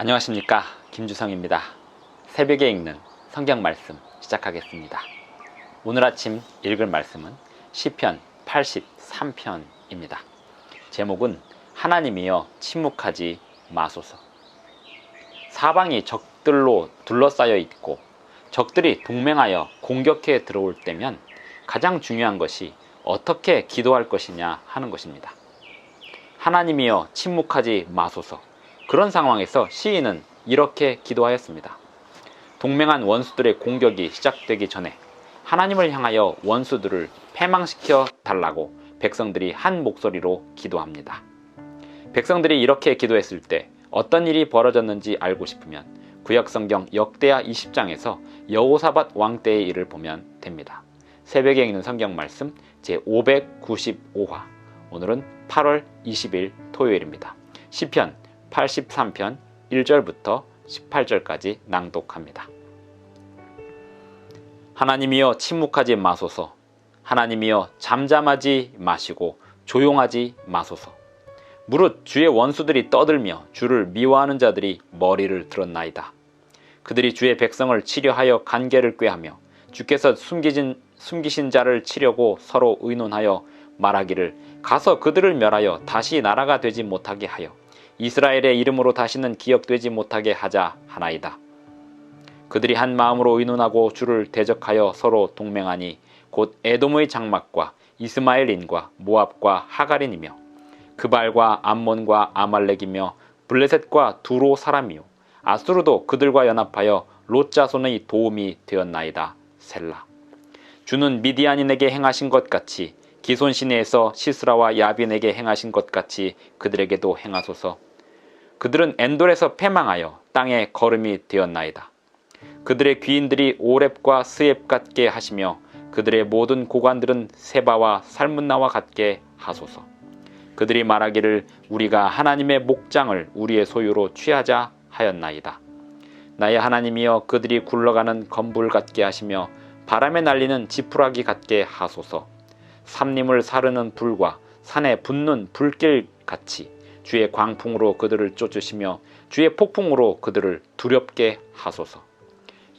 안녕하십니까 김주성입니다. 새벽에 읽는 성경 말씀 시작하겠습니다. 오늘 아침 읽을 말씀은 시편 83편입니다. 제목은 하나님이여 침묵하지 마소서. 사방이 적들로 둘러싸여 있고 적들이 동맹하여 공격해 들어올 때면 가장 중요한 것이 어떻게 기도할 것이냐 하는 것입니다. 하나님이여 침묵하지 마소서. 그런 상황에서 시인은 이렇게 기도하였습니다. 동맹한 원수들의 공격이 시작되기 전에 하나님을 향하여 원수들을 패망시켜 달라고 백성들이 한 목소리로 기도합니다. 백성들이 이렇게 기도했을 때 어떤 일이 벌어졌는지 알고 싶으면 구약성경 역대하 20장에서 여호사밧 왕 때의 일을 보면 됩니다. 새벽에 읽는 성경 말씀 제 595화 오늘은 8월 20일 토요일입니다. 시편 83편 1절부터 18절까지 낭독합니다. 하나님이여 침묵하지 마소서. 하나님이여 잠잠하지 마시고 조용하지 마소서. 무릇 주의 원수들이 떠들며 주를 미워하는 자들이 머리를 들었나이다. 그들이 주의 백성을 치려하여 간계를 꾀하며 주께서 숨기진, 숨기신 자를 치려고 서로 의논하여 말하기를 가서 그들을 멸하여 다시 나라가 되지 못하게 하여 이스라엘의 이름으로 다시는 기억되지 못하게 하자 하나이다. 그들이 한 마음으로 의논하고 주를 대적하여 서로 동맹하니 곧 에돔의 장막과 이스마엘인과 모압과 하갈인이며 그발과 암몬과 아말렉이며 블레셋과 두로 사람이요. 아수르도 그들과 연합하여 롯자손의 도움이 되었나이다. 셀라. 주는 미디안인에게 행하신 것 같이 기손 시내에서 시스라와 야빈에게 행하신 것 같이 그들에게도 행하소서 그들은 엔돌에서 패망하여 땅에 걸음이 되었나이다. 그들의 귀인들이 오랩과 스앱 같게 하시며 그들의 모든 고관들은 세바와 살문나와 같게 하소서. 그들이 말하기를 우리가 하나님의 목장을 우리의 소유로 취하자 하였나이다. 나의 하나님이여 그들이 굴러가는 건불 같게 하시며 바람에 날리는 지푸라기 같게 하소서. 삼림을 사르는 불과 산에 붙는 불길 같이 주의 광풍으로 그들을 쫓으시며 주의 폭풍으로 그들을 두렵게 하소서.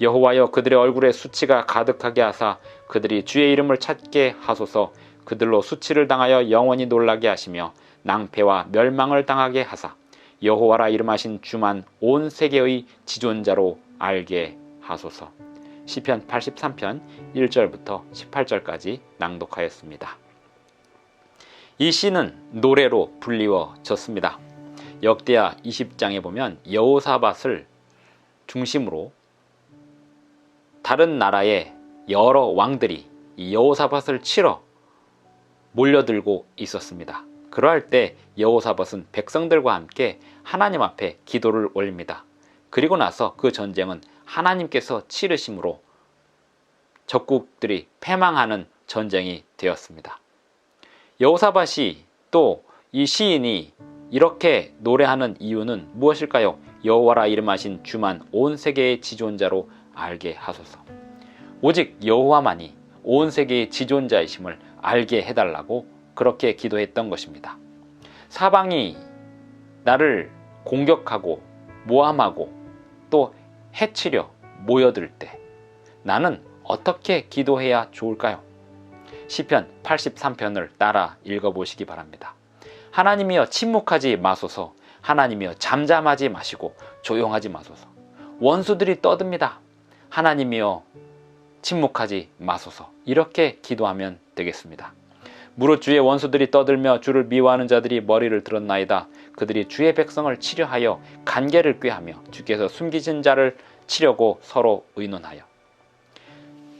여호와여 그들의 얼굴에 수치가 가득하게 하사 그들이 주의 이름을 찾게 하소서. 그들로 수치를 당하여 영원히 놀라게 하시며 낭패와 멸망을 당하게 하사 여호와라 이름하신 주만 온 세계의 지존자로 알게 하소서. 시편 83편 1절부터 18절까지 낭독하였습니다. 이 시는 노래로 불리워졌습니다. 역대하 20장에 보면 여호사밧을 중심으로 다른 나라의 여러 왕들이 이 여호사밧을 치러 몰려들고 있었습니다. 그러할 때 여호사밧은 백성들과 함께 하나님 앞에 기도를 올립니다. 그리고 나서 그 전쟁은 하나님께서 치르심으로 적국들이 패망하는 전쟁이 되었습니다. 여호사밧이 또 이 시인이 이렇게 노래하는 이유는 무엇일까요? 여호와라 이름하신 주만 온 세계의 지존자로 알게 하소서. 오직 여호와만이 온 세계의 지존자이심을 알게 해달라고 그렇게 기도했던 것입니다. 사방이 나를 공격하고 모함하고 또 해치려 모여들 때 나는 어떻게 기도해야 좋을까요? 시편 83편을 따라 읽어보시기 바랍니다. 하나님이여 침묵하지 마소서. 하나님이여 잠잠하지 마시고 조용하지 마소서. 원수들이 떠듭니다. 하나님이여 침묵하지 마소서. 이렇게 기도하면 되겠습니다. 무릇 주의 원수들이 떠들며 주를 미워하는 자들이 머리를 들었나이다. 그들이 주의 백성을 치려하여 간계를 꾀하며 주께서 숨기신 자를 치려고 서로 의논하여.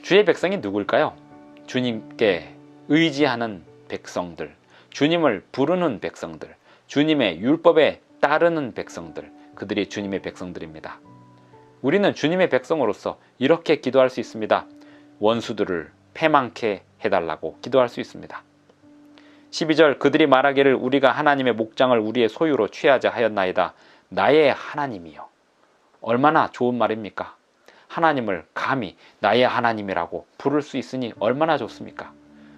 주의 백성이 누굴까요? 주님께 의지하는 백성들, 주님을 부르는 백성들, 주님의 율법에 따르는 백성들, 그들이 주님의 백성들입니다. 우리는 주님의 백성으로서 이렇게 기도할 수 있습니다. 원수들을 패망케 해달라고 기도할 수 있습니다. 12절 그들이 말하기를 우리가 하나님의 목장을 우리의 소유로 취하자 하였나이다. 나의 하나님이요. 얼마나 좋은 말입니까? 하나님을 감히 나의 하나님이라고 부를 수 있으니 얼마나 좋습니까?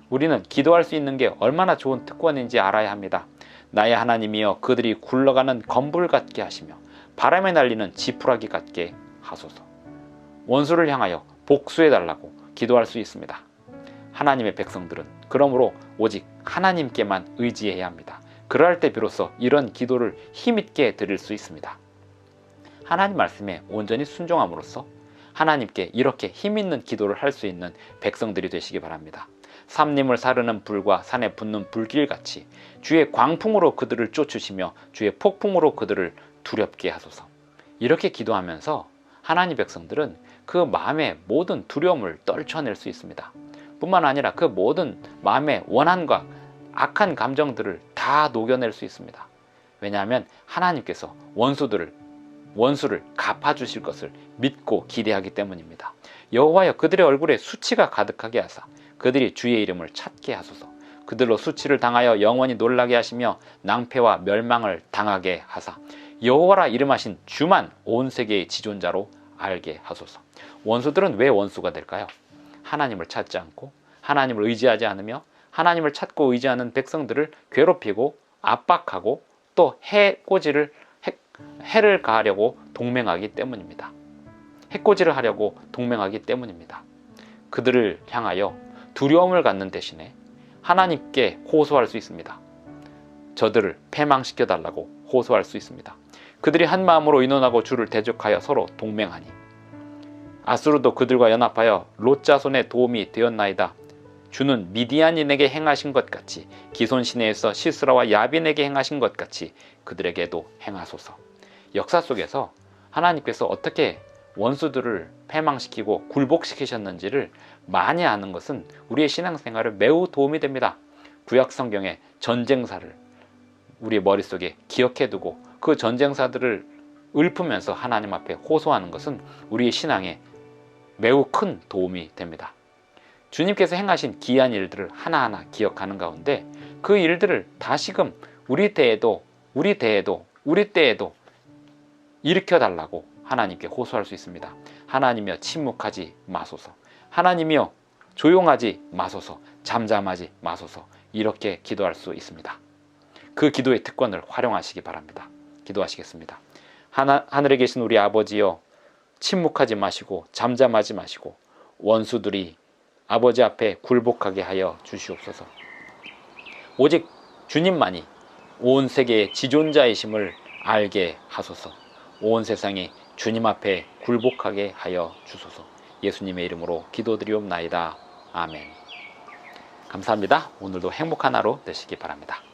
우리는 기도할 수 있는 게 얼마나 좋은 특권인지 알아야 합니다. 나의 하나님이여 그들이 굴러가는 건불 같게 하시며 바람에 날리는 지푸라기 같게 하소서. 원수를 향하여 복수해 달라고 기도할 수 있습니다. 하나님의 백성들은 그러므로 오직 하나님께만 의지해야 합니다. 그럴 때 비로소 이런 기도를 힘있게 드릴 수 있습니다. 하나님 말씀에 온전히 순종함으로써 하나님께 이렇게 힘있는 기도를 할 수 있는 백성들이 되시기 바랍니다. 삼림을 사르는 불과 산에 붙는 불길같이 주의 광풍으로 그들을 쫓으시며 주의 폭풍으로 그들을 두렵게 하소서. 이렇게 기도하면서 하나님 백성들은 그 마음의 모든 두려움을 떨쳐낼 수 있습니다. 뿐만 아니라 그 모든 마음의 원한과 악한 감정들을 다 녹여낼 수 있습니다. 왜냐하면 하나님께서 원수들을 원수를 갚아 주실 것을 믿고 기대하기 때문입니다. 여호와여 그들의 얼굴에 수치가 가득하게 하사 그들이 주의 이름을 찾게 하소서. 그들로 수치를 당하여 영원히 놀라게 하시며 낭패와 멸망을 당하게 하사 여호와라 이름하신 주만 온 세계의 지존자로 알게 하소서. 원수들은 왜 원수가 될까요? 하나님을 찾지 않고 하나님을 의지하지 않으며 하나님을 찾고 의지하는 백성들을 괴롭히고 압박하고 또 해꼬지를 해, 해를 가하려고 동맹하기 때문입니다. 해코지를 하려고 동맹하기 때문입니다. 그들을 향하여 두려움을 갖는 대신에 하나님께 호소할 수 있습니다. 저들을 패망시켜 달라고 호소할 수 있습니다. 그들이 한 마음으로 의논하고 주를 대적하여 서로 동맹하니 아수르도 그들과 연합하여 롯자손의 도움이 되었나이다. 주는 미디안인에게 행하신 것 같이 기손 시내에서 시스라와 야빈에게 행하신 것 같이 그들에게도 행하소서. 역사 속에서 하나님께서 어떻게 원수들을 패망시키고 굴복시키셨는지를 많이 아는 것은 우리의 신앙생활에 매우 도움이 됩니다. 구약 성경의 전쟁사를 우리 머릿속에 기억해 두고 그 전쟁사들을 읊으면서 하나님 앞에 호소하는 것은 우리의 신앙에 매우 큰 도움이 됩니다. 주님께서 행하신 기이한 일들을 하나하나 기억하는 가운데 그 일들을 다시금 우리 때에도 우리 때에도 우리 때에도 일으켜 달라고 하나님께 호소할 수 있습니다. 하나님이여 침묵하지 마소서. 하나님이여 조용하지 마소서. 잠잠하지 마소서. 이렇게 기도할 수 있습니다. 그 기도의 특권을 활용하시기 바랍니다. 기도하시겠습니다. 하나, 하늘에 계신 우리 아버지여 침묵하지 마시고 잠잠하지 마시고 원수들이 아버지 앞에 굴복하게 하여 주시옵소서. 오직 주님만이 온 세계의 지존자이심을 알게 하소서. 온 세상이 주님 앞에 굴복하게 하여 주소서. 예수님의 이름으로 기도드리옵나이다. 아멘. 감사합니다. 오늘도 행복한 하루 되시기 바랍니다.